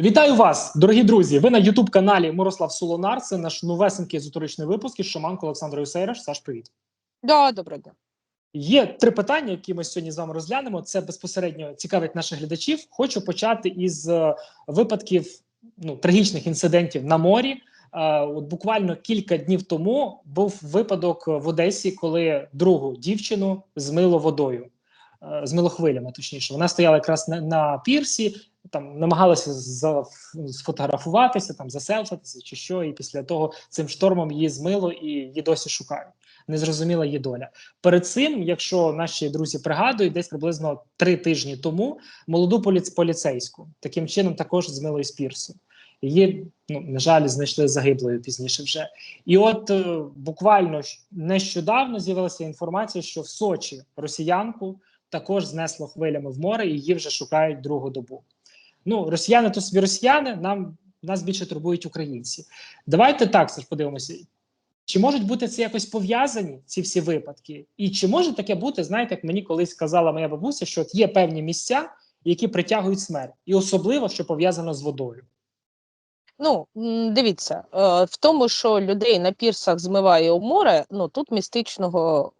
Вітаю вас, дорогі друзі. Ви на Ютуб каналі Мирослав Солонар. Це наш новесенький езотеричний випуск із Шаманко Олександрою Сейраш. Саш, привіт. Да, доброго дня. Є три питання, які ми сьогодні з вами розглянемо. Це безпосередньо цікавить наших глядачів. Хочу почати із е, випадків ну, трагічних інцидентів на морі. Е, От буквально кілька днів тому був випадок в Одесі, коли другу дівчину змило водою, е, змило хвилями. Точніше, вона стояла якраз на, на пірсі, там намагалася за, сфотографуватися, там заселфатися чи що. І після того цим штормом її змило і її досі шукають. Незрозуміла її доля. Перед цим, якщо наші друзі пригадують, десь приблизно три тижні тому молоду поліц поліцейську таким чином також змило із пірсу. Її, ну на жаль, знайшли загиблою пізніше вже. І от е, буквально нещодавно з'явилася інформація, що в Сочі росіянку також знесло хвилями в море, і її вже шукають другу добу. Ну, росіяни то собі росіяни, нам нас більше турбують українці. Давайте так Саш, подивимося. Чи можуть бути це якось пов'язані ці всі випадки? І чи може таке бути, знаєте, як мені колись казала моя бабуся, що от є певні місця, які притягують смерть, і особливо, що пов'язано з водою. Ну, дивіться, е, в тому, що людей на пірсах змиває у море, ну тут містичного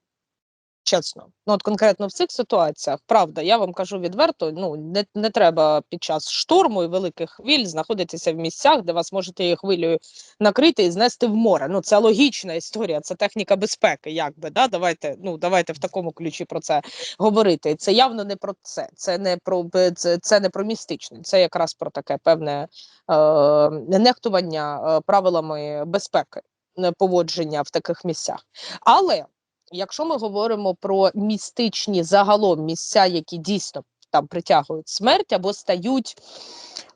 чесно. Ну, от конкретно в цих ситуаціях, правда, я вам кажу відверто, ну не, не треба під час шторму і великих хвиль знаходитися в місцях, де вас можете її хвилею накрити і знести в море. Ну, це логічна історія, це техніка безпеки, якби да. Давайте, ну давайте в такому ключі про це говорити. Це явно не про це. Це не про це, це не про містичне, це якраз про таке певне е, нехтування е, правилами безпеки е, поводження в таких місцях. Але якщо ми говоримо про містичні загалом місця, які дійсно там притягують смерть або стають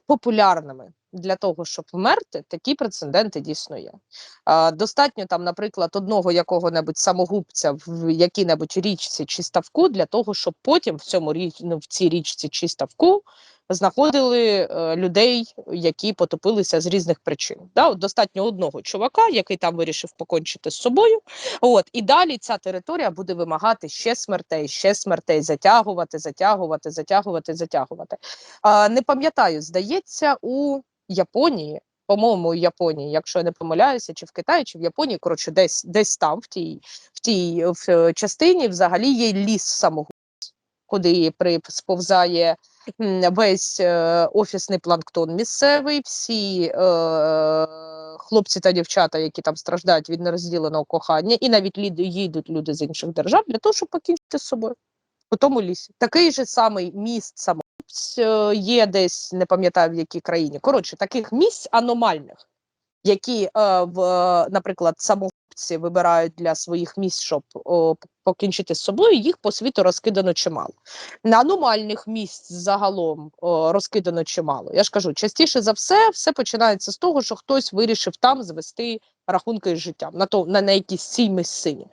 популярними для того, щоб вмерти, такі прецеденти дійсно є. А, достатньо там, наприклад, одного якого-небудь самогубця в якій-небудь річці чи ставку для того, щоб потім в цьому ну, в цій річці чи ставку знаходили е, людей, які потопилися з різних причин. Да, от достатньо одного чувака, який там вирішив покончити з собою. От і далі ця територія буде вимагати ще смертей, ще смертей, затягувати, затягувати, затягувати, затягувати. А, не пам'ятаю, здається, у Японії. По-моєму, у Японії, якщо я не помиляюся, чи в Китаї, чи в Японії, коротше, десь десь там, в тій в тій в, е, частині, взагалі є ліс самогубців, куди при сповзає весь е, офісний планктон місцевий, всі е, хлопці та дівчата, які там страждають від нерозділеного кохання, і навіть їдуть люди з інших держав для того, щоб покінчити з собою у тому лісі. Такий же самий міст самогубць е, є десь, не пам'ятаю в якій країні. Коротше, таких місць аномальних, які, е, в, наприклад, самогубці вибирають для своїх місць, щоб о, покінчити з собою, їх по світу розкидано чимало. На аномальних місць загалом о, розкидано чимало. Я ж кажу, частіше за все, все починається з того, що хтось вирішив там звести рахунки з життям на то на, на якійсь цій місцині.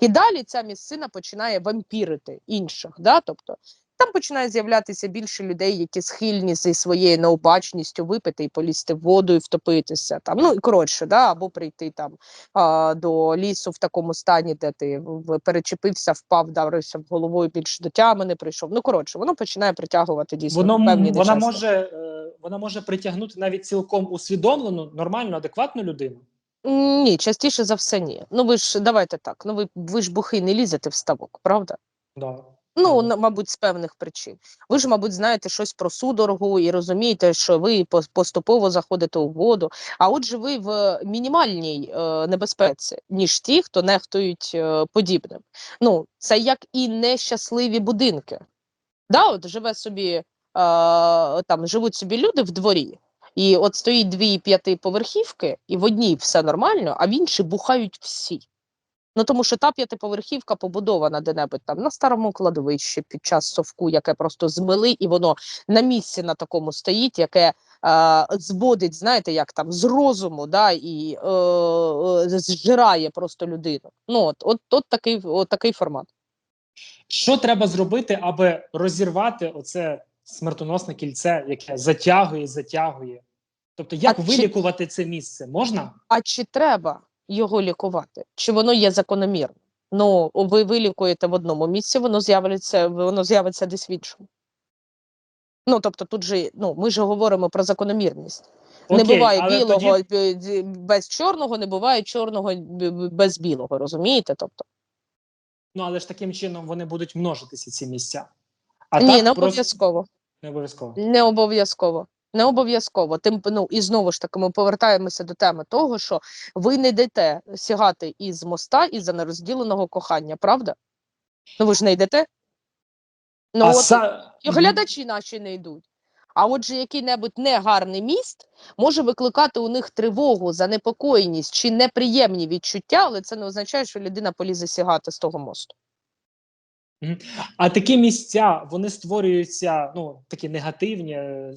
І далі ця місцина починає вампірити інших. Да? Тобто там починає з'являтися більше людей, які схильні зі своєю необачністю випити і полізти в воду і втопитися. Там, ну і коротше, да? або прийти там а, до лісу в такому стані, де ти перечепився, впав, вдарився в головою більш до тями не прийшов. Ну коротше, воно починає притягувати дійсно Воно певні вона може е, вона може притягнути навіть цілком усвідомлену, нормальну, адекватну людину. Ні, частіше за все ні. Ну ви ж давайте так. Ну ви, ви ж бухий не лізете в ставок, правда? Да. Ну, мабуть, з певних причин. Ви ж, мабуть, знаєте щось про судорогу і розумієте, що ви поступово заходите у воду. А отже, ви в мінімальній е, небезпеці, ніж ті, хто нехтують е, подібним. Ну, це як і нещасливі будинки. Да, от живе собі, е, там живуть собі люди в дворі, і от стоїть дві п'ятиповерхівки, і в одній все нормально, а в іншій бухають всі. Ну тому що та п'ятиповерхівка побудована де-небудь там на старому кладовищі під час совку, яке просто змили, і воно на місці на такому стоїть, яке е, зводить, знаєте, як там з розуму, да, і е, е, зжирає просто людину. Ну от, от, от такий, от такий формат. Що треба зробити, аби розірвати оце смертоносне кільце, яке затягує, затягує? Тобто, як А чи- вилікувати це місце? Можна? А чи треба його лікувати? Чи воно є закономірним? Ну, ви вилікуєте в одному місці, воно з'явиться, воно з'явиться десь в іншому. Ну тобто, тут же ну ми ж говоримо про закономірність. Окей, не буває білого тоді- без чорного, не буває чорного без білого. Розумієте? Тобто, Ну але ж таким чином вони будуть множитися ці місця. А ні, так не просто не обов'язково. Не обов'язково. Не обов'язково. Тим ну і знову ж таки ми повертаємося до теми того, що ви не йдете сягати із моста із-за нерозділеного кохання, правда? Ну ви ж не йдете? Ну а от са... і глядачі наші не йдуть. А отже, який-небудь негарний міст може викликати у них тривогу, занепокоєність чи неприємні відчуття, але це не означає, що людина полізе сягати з того мосту. А такі місця вони створюються, ну такі негативні, е,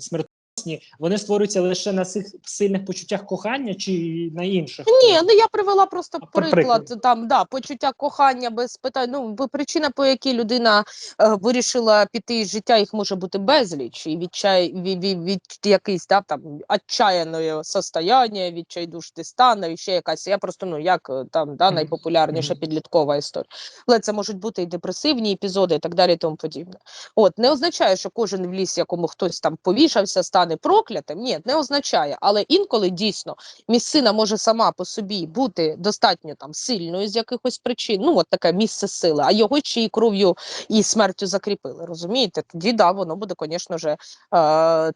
смертоносні, вони створюються лише на цих сильних почуттях кохання чи на інших? Ні, ну я привела просто А, приклад приклад. там, да, почуття кохання без питань. Ну, причина, по якій людина е, вирішила піти з життя, їх може бути безліч, і відчай від, від, від якийсь да, там отчаяне состояння, відчайдушний стан, і ще якась. Я просто ну як е, там да, найпопулярніша підліткова історія. Але це можуть бути і депресивні епізоди, і так далі, і тому подібне. От не означає, що кожен в лісі, якому хтось там повішався, стане проклятим. Ні, не означає. Але інколи дійсно місцина може сама по собі бути достатньо там сильною з якихось причин. Ну, от таке місце сили, а його чи кров'ю і смертю закріпили. Розумієте? Тоді да, воно буде, звісно е,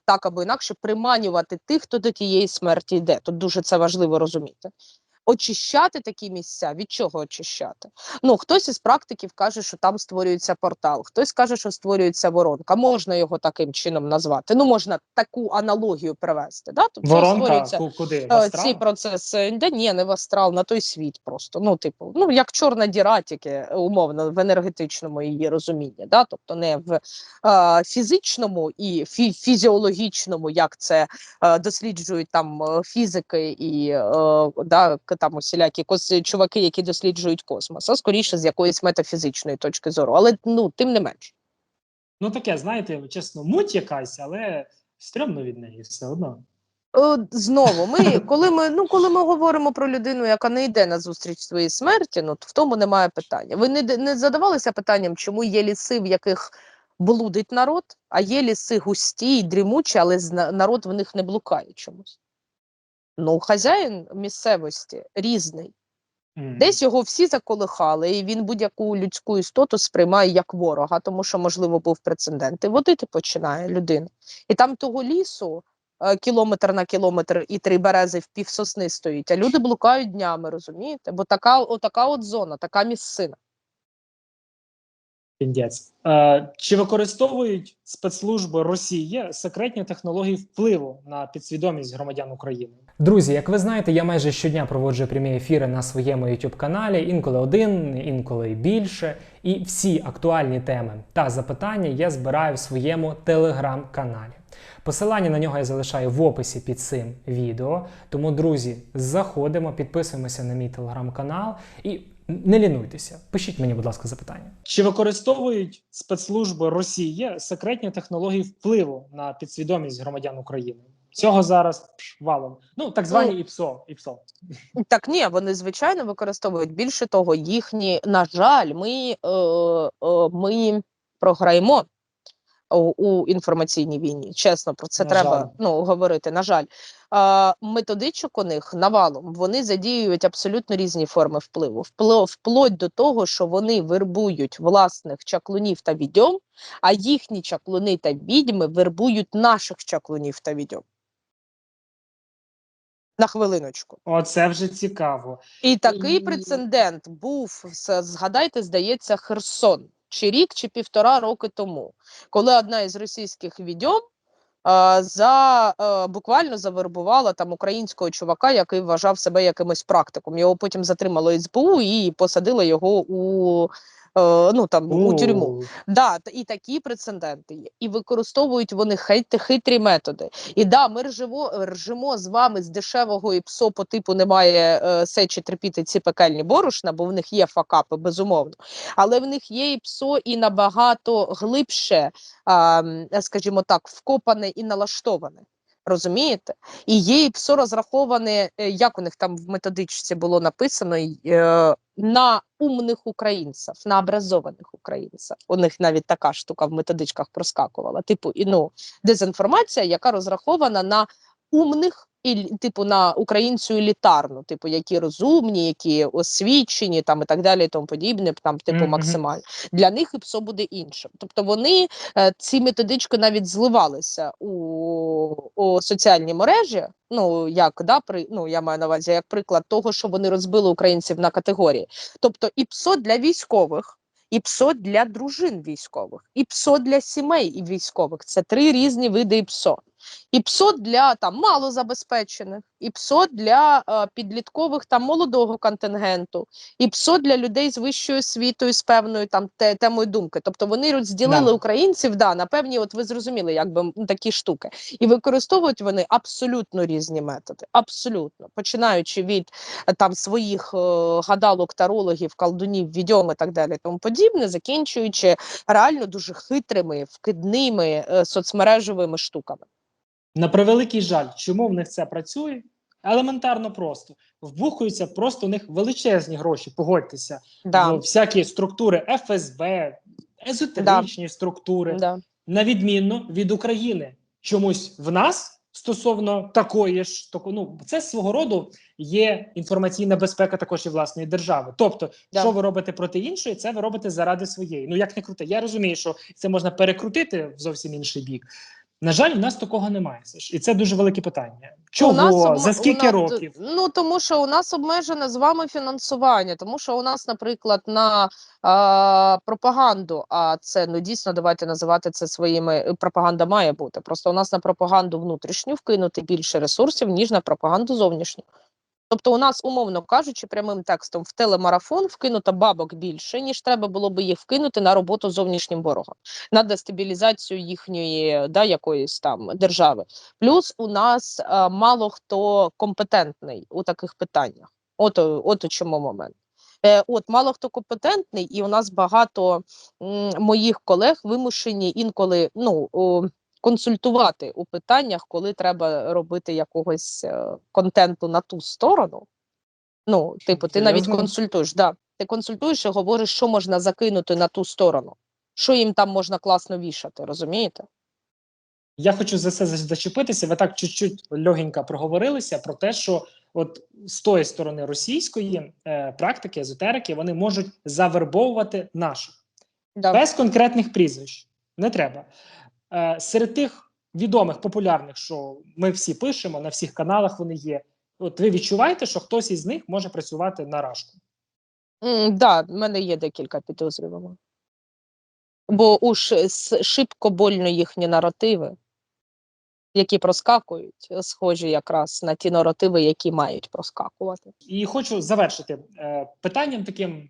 так або інакше приманювати тих, хто до тієї смерті йде. Тут дуже це важливо розуміти. Очищати такі місця, від чого очищати? Ну, хтось із практиків каже, що там створюється портал, хтось каже, що створюється воронка. Можна його таким чином назвати. Ну, можна таку аналогію привести. Да? Тобто Воронка куди? В Е, ці процеси, да ні, не в астрал, на той світ просто. Ну, типу, ну як чорна діра, тільки е, умовно в енергетичному її розумінні, да? тобто не в е, фізичному і фі- фізіологічному, як це е, досліджують там е, фізики і е, да, там усілякі кос- чуваки, які досліджують космос, а скоріше з якоїсь метафізичної точки зору. Але ну тим не менш. Ну таке, знаєте, чесно, муть якась, але стрьомно від неї все одно. Знову, ми коли ми ну коли ми говоримо про людину, яка не йде на зустріч своїй смерті, ну то в тому немає питання. Ви не, не задавалися питанням, чому є ліси, в яких блудить народ, а є ліси густі й дрімучі, але народ в них не блукає чомусь. Ну, хазяїн місцевості різний. Десь його всі заколихали, і він будь-яку людську істоту сприймає як ворога, тому що, можливо, був прецедент. І водити починає людина. І там того лісу е, кілометр на кілометр і три берези в пів сосни стоїть, а люди блукають днями, розумієте? Бо така, отака от зона, така місцина. Піндець. Е, чи використовують спецслужби Росії секретні технології впливу на підсвідомість громадян України? Друзі, як ви знаєте, я майже щодня проводжу прямі ефіри на своєму youtube каналі, інколи один, інколи більше. І всі актуальні теми та запитання я збираю в своєму телеграм-каналі. Посилання на нього я залишаю в описі під цим відео. Тому, друзі, заходимо, підписуємося на мій телеграм-канал і не лінуйтеся. Пишіть мені, будь ласка, запитання. Чи використовують спецслужби Росії секретні технології впливу на підсвідомість громадян України? Цього зараз валом. Ну так звані Ну, ІПСО. ІПСО. Так, ні, вони звичайно використовують більше того, їхні, на жаль, ми, е, е, ми програємо у, інформаційній війні. Чесно, про це На треба жаль. ну, говорити. На жаль, е, методичок у них навалом вони задіюють абсолютно різні форми впливу. Впло, вплоть до того, що вони вербують власних чаклунів та відьом, а їхні чаклуни та відьми вербують наших чаклунів та відьом. На хвилиночку. Оце вже цікаво. І такий І- прецедент був, згадайте, здається, Херсон, чи рік, чи півтора роки тому, коли одна із російських відьом за е, буквально завербувала там українського чувака, який вважав себе якимось практиком. Його потім затримало СБУ і посадило його у ну там у тюрму. Да, і такі прецеденти є. І використовують вони хейти, хитрі методи. І да, ми ржемо, ржемо з вами з дешевого і псо по типу немає е, сечі терпіти ці пекельні борошна, бо в них є факапи, безумовно. Але в них є і псо і набагато глибше, м, скажімо так, вкопане і налаштоване. Розумієте? І є ПСО розраховане, е, як у них там в методичці було написано, е, на умних українців, на образованих українців. У них навіть така штука в методичках проскакувала. Типу, і ну, дезінформація, яка розрахована на умних і типу на українцю елітарну, типу, які розумні, які освічені, там і так далі, і тому подібне, там, типу, Мгм. максимально. Для них ІПСО буде іншим. Тобто вони е, ці методички навіть зливалися у, у соціальні мережі. Ну як да, при ну я маю на увазі як приклад того, що вони розбили українців на категорії. Тобто ІПСО для військових. І ПСО для дружин військових, і ПСО для сімей і військових. Це три різні види ІПСО. І ПСО для там малозабезпечених, і ПСО для е, підліткових там молодого контингенту, і ПСО для людей з вищою освітою, з певною там те, темою думки. Тобто вони розділили Да. українців да, на певні, от ви зрозуміли, якби такі штуки. І використовують вони абсолютно різні методи. Абсолютно. Починаючи від е, там своїх е, гадалок, тарологів, колдунів, відьом і так далі, тому подібне, закінчуючи реально дуже хитрими, вкидними е, соцмережевими штуками. На превеликий жаль, чому в них це працює? Елементарно просто. Вбухуються просто у них величезні гроші, погодьтеся. Да. В всякі структури ФСБ, езотеричні структури, Да. на відмінно від України. Чомусь в нас стосовно такої ж тако, ну це свого роду є інформаційна безпека також і власної держави. Тобто, Да. що ви робите проти іншої, це ви робите заради своєї. Ну як не крути. Я розумію, що це можна перекрутити в зовсім інший бік. На жаль, у нас такого немає. І це дуже велике питання. Чого? У нас обме- За скільки у нас- років? Ну тому що у нас обмежене з вами фінансування, тому що у нас, наприклад, на е пропаганду, а це ну дійсно давайте називати це своїми. е, Пропаганда має бути. Просто у нас на пропаганду внутрішню вкинути більше ресурсів, ніж на пропаганду зовнішню. Тобто, у нас, умовно кажучи, прямим текстом в телемарафон вкинуто бабок більше, ніж треба було би їх вкинути на роботу зовнішнім ворогом, на дестабілізацію їхньої да, якоїсь там держави. Плюс у нас е, мало хто компетентний у таких питаннях. От, от у чому момент. Е, от мало хто компетентний, і у нас багато м, моїх колег вимушені інколи ну, о, консультувати у питаннях, коли треба робити якогось е, контенту на ту сторону. Ну, типу, ти навіть консультуєш, да. Ти консультуєш і говориш, що можна закинути на ту сторону, що їм там можна класно вішати, розумієте? Я хочу за це зачепитися. Ви так чуть-чуть легенько проговорилися про те, що от з тої сторони російської е, практики, езотерики, вони можуть завербовувати наших Да. без конкретних прізвищ. Не треба. Е, серед тих відомих, популярних, що ми всі пишемо, на всіх каналах вони є. От ви відчуваєте, що хтось із них може працювати на рашку. М, да, в мене є декілька підозрюваних. Бо уж шибко больно їхні наративи, які проскакують, схожі якраз на ті наративи, які мають проскакувати. І хочу завершити е, питанням таким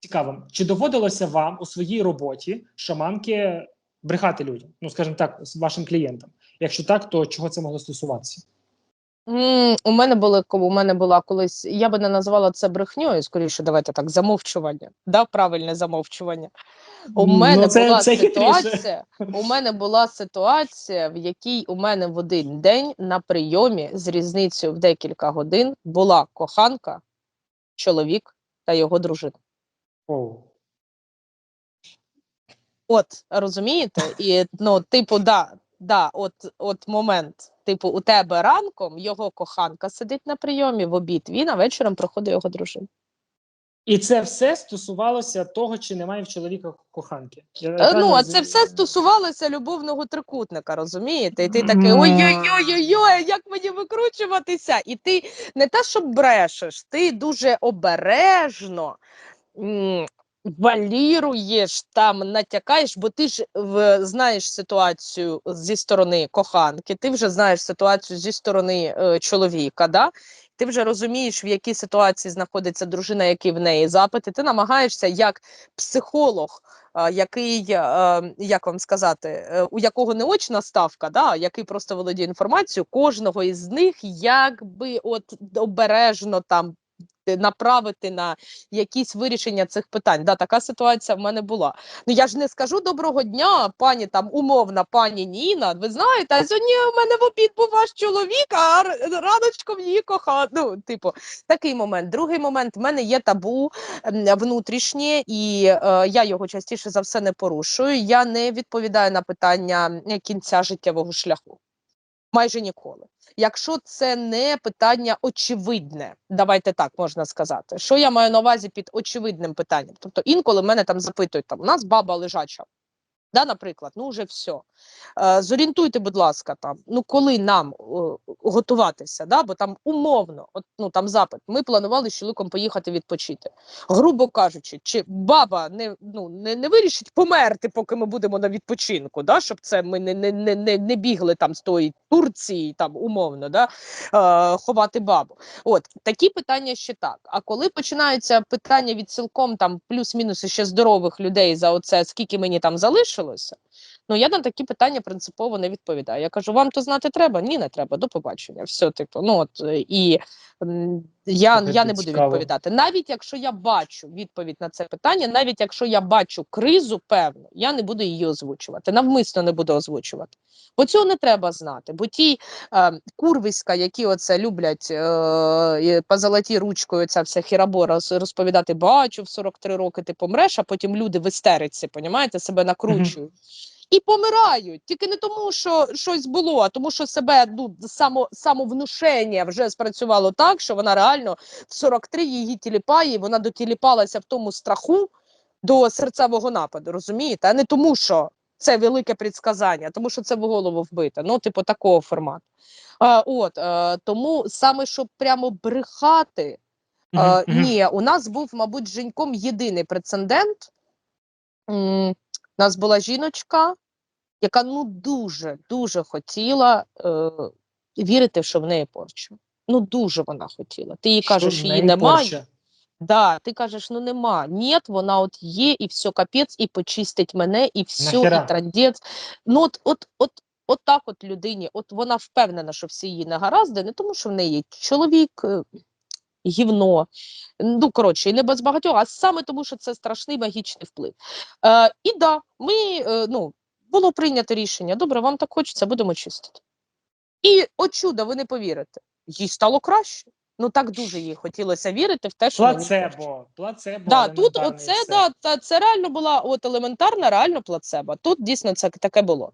цікавим: чи доводилося вам у своїй роботі шаманки брехати людям? Ну, скажімо так, вашим клієнтам? Якщо так, то чого це могло стосуватися? М, У мене були у мене була колись, я би не назвала це брехньою, скоріше, давайте так, замовчування. Да, правильне замовчування. У мене Ну, це- була це хитріше. ситуація. У мене була ситуація, в якій у мене в один день на прийомі з різницею в декілька годин була коханка, чоловік та його дружина. Оу. От розумієте? І ну, типу, да, да, от, от момент. Типу, у тебе ранком його коханка сидить на прийомі в обід, він а вечором проходить його дружина. І це все стосувалося того, чи немає в чоловіка коханки. Я Е, Ну, а це все стосувалося любовного трикутника, розумієте? І ти такий ой-ой-ой, як мені викручуватися? І ти не те, що брешеш, ти дуже обережно валіруєш там, натякаєш, бо ти ж в, знаєш ситуацію зі сторони коханки, ти вже знаєш ситуацію зі сторони е, чоловіка. Да? Ти вже розумієш, в якій ситуації знаходиться дружина, який в неї запит, і ти намагаєшся як психолог який, е, як вам сказати, е, у якого не очна ставка, да, який просто володіє інформацією, кожного із них якби от обережно там направити на якісь вирішення цих питань. Да, така ситуація в мене була. Ну я ж не скажу доброго дня, пані там умовна пані Ніна. Ви знаєте, а сьогодні в мене в обід був ваш чоловік, а раночком її кохав. Ну, типу, такий момент. Другий момент в мене є табу внутрішнє, і е, я його частіше за все не порушую. Я не відповідаю на питання е, кінця життєвого шляху. Майже ніколи. Якщо це не питання очевидне, давайте так можна сказати. Що я маю на увазі під очевидним питанням? Тобто інколи мене там запитують: там у нас баба лежача. Да, наприклад, ну вже все. Зорієнтуйте, будь ласка, там, ну коли нам готуватися, да, бо там умовно, от, ну там запит. Ми планували з чоловіком поїхати відпочити. Грубо кажучи, чи баба не, ну, не, не вирішить померти, поки ми будемо на відпочинку, да, щоб це ми не, не, не, не, бігли там з тої Турції, там умовно, да, е, ховати бабу. От такі питання ще так. А коли починаються питання від цілком там плюс-мінус ще здорових людей за оце, скільки мені там specialist Ну я на такі питання принципово не відповідаю. Я кажу, вам то знати треба? Ні, не треба. До побачення. Все, типу, ну от е, і я, я не буду цікаво. відповідати. Навіть якщо я бачу відповідь на це питання, навіть якщо я бачу кризу, певну, я не буду її озвучувати. Навмисно не буду озвучувати. Бо цього не треба знати. Бо ті е, курвиська, які оце люблять е, по золотій ручкою, ця вся хірабора розповідати, бачу, в 43 роки ти помреш, а потім люди в істериці, понімаєте, себе накручують. І помирають тільки не тому, що щось було, а тому, що себе ну само самовнушення вже спрацювало так, що вона реально в 43 її тіліпає, і вона дотіліпалася в тому страху до серцевого нападу. Розумієте? А не тому, що це велике предсказання, тому що це в голову вбите. Ну, типу, такого формату. А, от е, тому саме щоб прямо брехати. Мгм, Е, мгм. Ні, у нас був, мабуть, Женьком єдиний прецедент. М, У нас була жіночка, яка ну дуже дуже хотіла е, вірити, що в неї порча. Ну дуже вона хотіла. Ти їй кажеш, її немає. порча? Да, ти кажеш, ну нема. Ні, вона от є, і все капець, і почистить мене, і все, Нахера? і трандець. Ну от, от, от, от так от людині, от вона впевнена, що всі її негаразди, не тому, що в неї чоловік. Е, Гівно, ну коротше, і не без багатьох, а саме тому, що це страшний магічний вплив. Е, і да, ми е, ну, було прийнято рішення. Добре, вам так хочеться, будемо чистити. І от чудо, ви не повірите, їй стало краще. Ну так дуже їй хотілося вірити в те, що. Плацебо, плацебо. Да, тут оце да, та, це реально була от елементарна, реально плацебо. Тут дійсно це таке було.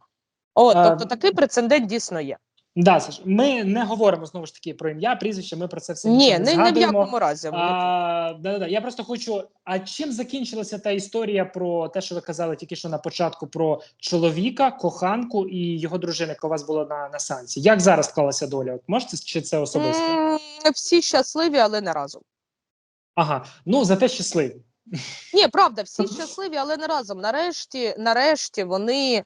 От, А, тобто такий прецедент дійсно є. Да, Саш, ми не говоримо знову ж таки про ім'я, прізвище, ми про це все Ні, не, не в якому разі. А, да, да, да. Я просто хочу. А чим закінчилася та історія про те, що ви казали тільки що на початку про чоловіка, коханку і його дружину, яка у вас була на, на санці? Як зараз склалася доля? От можете чи це особисто? М, Всі щасливі, але не разом. Ага, ну зате щасливі. Ні, правда, всі щасливі, але не разом. Нарешті, нарешті вони, е,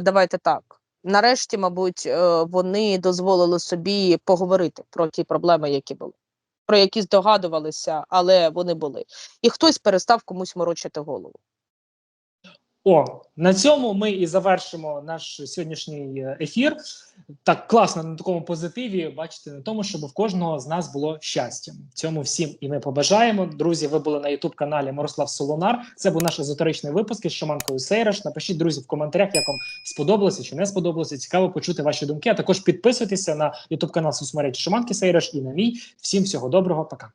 давайте так. Нарешті, мабуть, е, вони дозволили собі поговорити про ті проблеми, які були, про які здогадувалися, але вони були. І хтось перестав комусь морочити голову. О, на цьому ми і завершимо наш сьогоднішній е, ефір. Так класно на такому позитиві. Бачите, на тому, щоб в кожного з нас було щастя. Цьому всім і ми побажаємо. Друзі, ви були на Ютуб каналі Мирослав Солонар. Це був наш езотеричний випуск із Шаманкою Сейраш. Напишіть, друзі, в коментарях, як вам сподобалося чи не сподобалося. Цікаво почути ваші думки. А також підписуйтеся на Ютуб канал соцмережі Шаманки Сейраш і на мій. Всім всього доброго, пока.